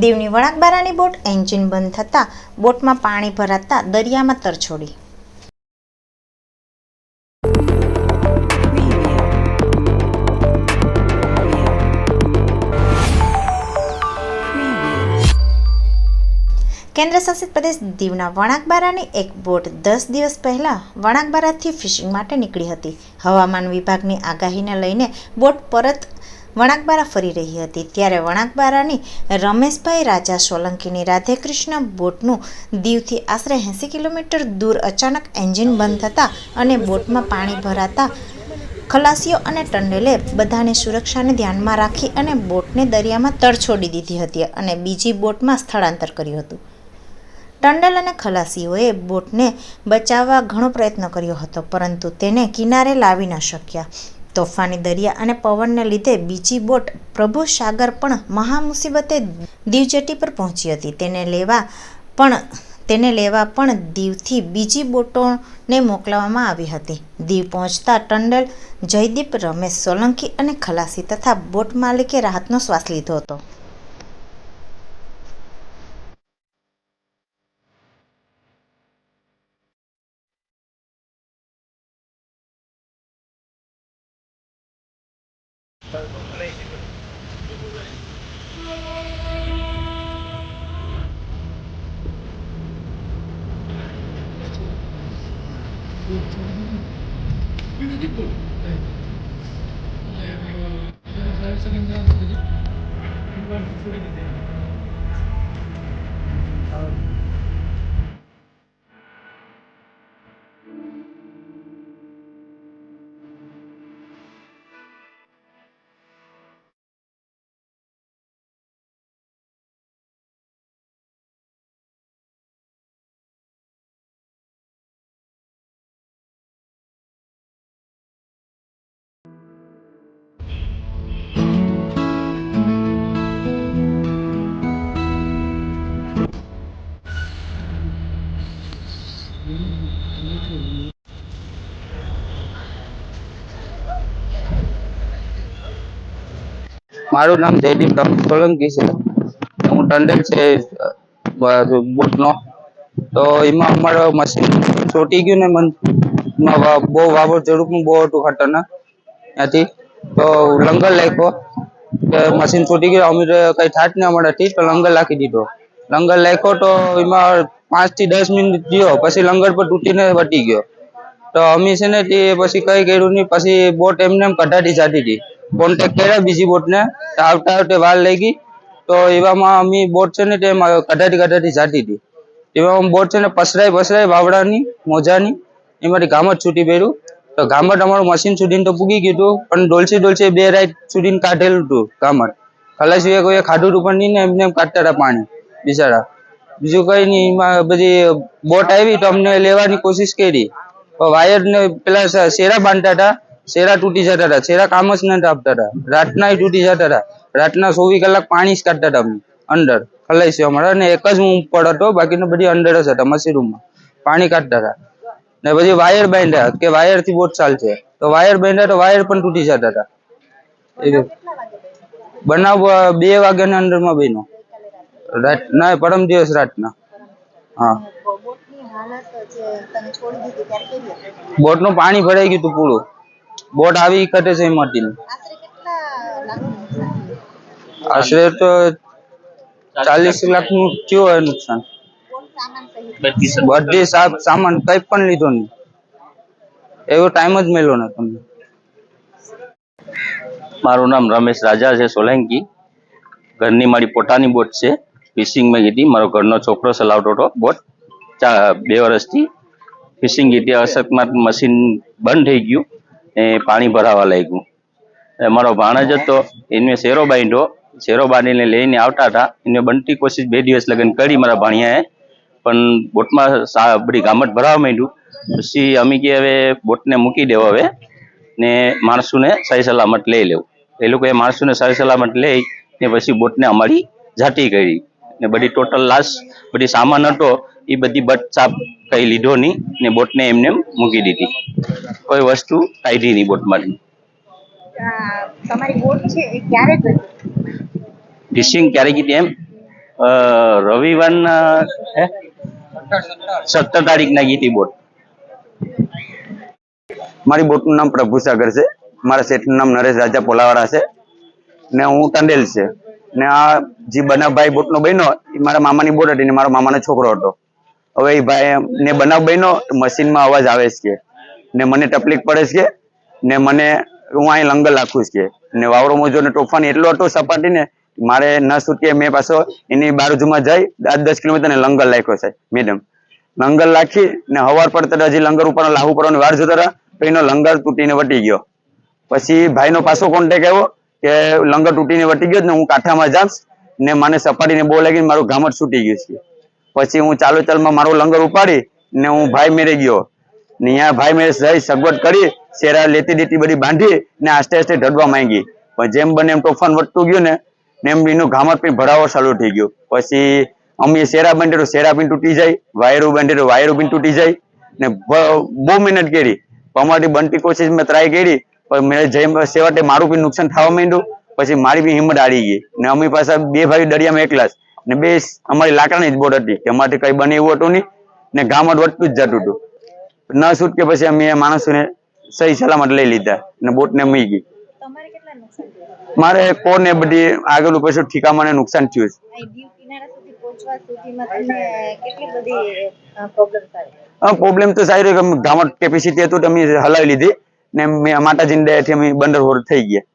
દીવની વણાકબારાની boat engine બંધ થતાં બોટમાં પાણી ભરાતા દરિયામાં તરછોડી. કેન્દ્રશાસિત પ્રદેશ દીવના વણાકબારાની એક બોટ દસ દિવસ પહેલા વણાકબારાથી ફિશિંગ માટે નીકળી હતી. હવામાન વિભાગની આગાહીને લઈને બોટ પરત વણાકબારા ફરી રહી હતી. ત્યારે વણાકબારાની રમેશભાઈ રાજા સોલંકીની રાધેકૃષ્ણ બોટનું દીવથી આશરે એંસી કિલોમીટર દૂર અચાનક એન્જિન બંધ થતાં અને બોટમાં પાણી ભરાતા ખલાસીઓ અને ટંડેલે બધાની સુરક્ષાને ધ્યાનમાં રાખી અને બોટને દરિયામાં તરછોડી દીધી હતી અને બીજી બોટમાં સ્થળાંતર કર્યું હતું. ટંડેલ અને ખલાસીઓએ બોટને બચાવવા ઘણો પ્રયત્ન કર્યો હતો, પરંતુ તેને કિનારે લાવી ન શક્યા. તોફાની દરિયા અને પવનને લીધે બીજી બોટ પ્રભુ સાગર પણ મહા મુસીબતે દીવ જેટી પર પહોંચી હતી. તેને લેવા પણ, તેને લેવા પણ દીવથી બીજી બોટોને મોકલવામાં આવી હતી. દીવ પહોંચતા ટંડેલ જયદીપ, રમેશ સોલંકી અને ખલાસી તથા બોટ માલિકે રાહતનો શ્વાસ લીધો હતો. 사회적인 사람들이 정말 목소리인데요. મારું નામ જયદીપ સોલંકી છે. હું ટંડેલ છે બૂટનો. તો એમાં અમારો મશીન ચોટી ગયું ને મન બહુ વાવાઝોડું પણ બહુ હતું ખતરનાક ત્યાંથી. તો લંગર લાગ્યો મશીન છૂટી ગયું, અમે કઈ થાત ને અમારાથી, તો લંગર લાખી દીધો. લંગર લાખો તો એમાં પાંચથી દસ મિનિટ થયો. પછી લંગર પર તૂટીને વટી ગયો. તો અમે છે ને તે પછી કઈ કર્યું નહીં. પછી બોટ એમને કઢાટી જાતી હતી. કોન્ટેક કર્યા બીજી બોટને. ને આવતા આવતા વાર લઈ ગઈ. તો એવામાં અમે બોટ છે ને તે કઢાડી કઢાટી જાતી હતી. એવામાં બોટ છે ને પસરાઈ પસરાઈ વાવડાની, મોજાની, એમાંથી ગામટ છૂટી પડ્યું. તો ગામટ અમારું મશીન છૂટીને તો પૂગી ગયું હતું. પણ ડોલસી ડોલસી બે રાઈટ છૂટીને કાઢેલું હતું ગામત. ખલાસીએ કોઈ ખાધું હતું પણ નહીં ને એમને એમ કાઢતા હતા પાણી, બિચારા. બીજું કઈ નહીં એમાં બધી બોટ આવી તો અમને લેવાની કોશિશ કરી. વાયર ને પેલા શેરા બાંધતા હતા, શેરા તૂટી જતા હતા, શેરા કામ જ નથી આપતા હતા. રાતના તૂટી જતા હતા. રાતના ચોવીસ કલાક પાણી જ કાઢતા હતા અમે, અંદર. ખલાઈ અમારા અને એક જ હું ઉપર હતો, બાકીના બધી અંદર જ હતા મશીરૂમમાં પાણી કાઢતા હતા. ને પછી વાયર બાંધ્યા, કે વાયરથી બોટ ચાલશે. તો વાયર બાંધ્યા તો વાયર પણ તૂટી જતા હતા. બનાવ બે વાગ્યાના અંદરમાં બન્યો. રાત ના પરમ દિવસ રાતના. હા. બોટનું પાણી ભરાઈ ગયું હતું પૂરું. બોટ આવી કટે છે એમાંથી. આશરે તો ચાલીસ લાખનું થયું હોય નુકસાન. બધી સા- સામાન કઈ પણ લીધો નહીં. એવો ટાઈમ જ મળ્યો ને તમને. મારું નામ રમેશ રાજા છે સોલંકી. ઘરની મારી પોતાની બોટ છે. ફિશિંગમાં ગઈ હતી મારો ઘરનો છોકરો ચલાવતો હતો બોટ બે વર્ષથી ફિશિંગ ગઈ હતી મશીન બંધ થઈ ગયું એ પાણી ભરાવા લાગ્યું. મારો ભાણજ હતો, એને શેરો બાંધ્યો. શેરો બાંધીને લઈને આવતા હતા. એને બનતી કોશિશ બે દિવસ લગ્ન કરી મારા ભાણિયાએ. પણ બોટમાં બધી ગામટ ભરાવા માંડ્યું. પછી અમે કે હવે બોટને મૂકી દેવો હવે ને માણસોને સારી સલામત લઈ લેવું. એ લોકોએ માણસોને સારી સલામત લઈ ને પછી બોટને અમારી ઝાટી કરી. ને બધી ટોટલ લાશ બધી સામાન હતો એ બધી બટ સાફ કઈ લીધો નહીં ને બોટને એમને મૂકી દીધી. કોઈ વસ્તુ કાઢી નહીં બોટમાંથી. બોટ છે એ ક્યારે ફિશિંગ ક્યારે કીધી એમ? અ, રવિવારના સત્તર સત્તર તારીખના ગીતી બોટ. મારી બોટનું નામ પ્રભુસાગર છે. મારા શેઠનું નામ નરેશ રાજા પોલાવાળા છે. ને હું ટંડેલ છે. ને આ જે બનાવભાઈ બોટનો બન્યો, એ મારા મામાની બોટ હતી ને મારા મામાનો છોકરો હતો. હવે એ ભાઈ ને બનાવ બન્યો, મશીનમાં અવાજ આવે છે ને મને તકલીફ પડે છે ને મને હું અહીં લંગર રાખું છે ને વાવરો મોજો ને તોફાન એટલો હતો સપાટી ને, મારે ન છૂટીએ મેં પાછો એની બાજુમાં જઈ દસ દસ કિલોમીટર ને લંગર લાખ્યો છે, મેડમ. લંગર લાખી ને હવાર પડતા હજી લંગર ઉપર લાહુ પડવાની વાર જોતા તો એનો લંગર તૂટીને વટી ગયો. પછી ભાઈનો પાછો કોન્ટેક આવ્યો કે લંગર તૂટીને વટી ગયો ને હું કાંઠામાં જામ ને મને સપાટીને બહુ લાગીને મારું ઘામટ છૂટી ગયું છે. પછી હું ચાલુ ચાલમાં મારો લંગર ઉપાડી ને હું ભાઈ મેરે ગયો. ને અહીંયા ભાઈ મેરે જઈ સગવડ કરી, શેરા લેતી દેતી બધી બાંધી ને આસ્તે આસ્તે ઢડવા માંગી. પણ જેમ બને એમ તોફાન વધતું ગયું ને એમ એનું ઘામટ પણ ભરાવો ચાલુ થઈ ગયું. પછી અમે શેરા બાંધેલું, શેરા પણ તૂટી જાય, વાયરો બાંધેલું, વાયરું બી તૂટી જાય ને બહુ મહેનત કરી. અમારી બનતી કોશિશ મેં ટ્રાય કરી પણ મેં જઈ છેવટે મારું બી નુકસાન થવા માંડ્યું પછી મારી બી હિંમત હારી ગઈ. ને અમે પાછા બે ભાઈ દરિયામાં એકલા ને બે અમારી લાકડાની જ બોટ હતી કે અમારાથી કઈ બને એવું હતું નહીં. ને ગામડ વધતું જ જતું હતું. ન છૂટકે પછી અમે માણસોને સહી સલામત લઈ લીધા ને બોટને મી ગઈ. મારે કોર ને મારે કોને બધી આગળ પાછું ઠીકામાં નુકસાન થયું છે. પ્રોબ્લેમ તો સારી ગામડ કેપેસિટી હતું અમે હલાવી લીધી. ને માતાજીની દયાથી અમે બંદર હોર થઈ ગયા.